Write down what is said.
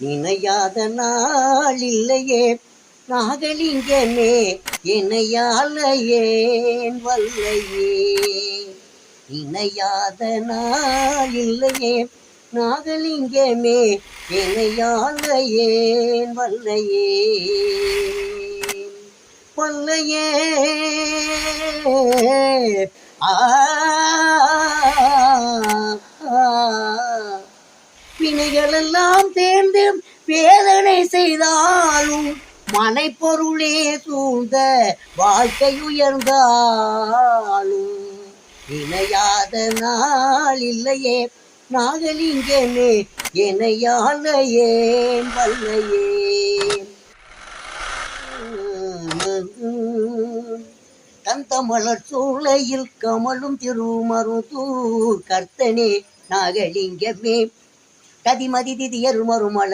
நினையாத நாள் இல்லையே நாகலிங்கமே என்னையால ஏன் வல்லையே. இணையாத நாள் இல்லையே நாகலிங்கமே என்னையால ஏன் வல்லையே. வல்லையே. ஆ வினைகளெல்லாம் தேர்ந்து வேதனை செய்தாலும் மனை பொருளே சூழ்ந்த வாழ்க்கை உயர்ந்தாலும். இணையாத நாள் இல்லையே நாகலிங்கனே என்னையால ஏன் வல்லையே. தந்தமலர் சூளையில் கமலும் திருமருதூர் கர்த்தனே நாகலிங்கமே கதிமதி திதியர் மறுமலர்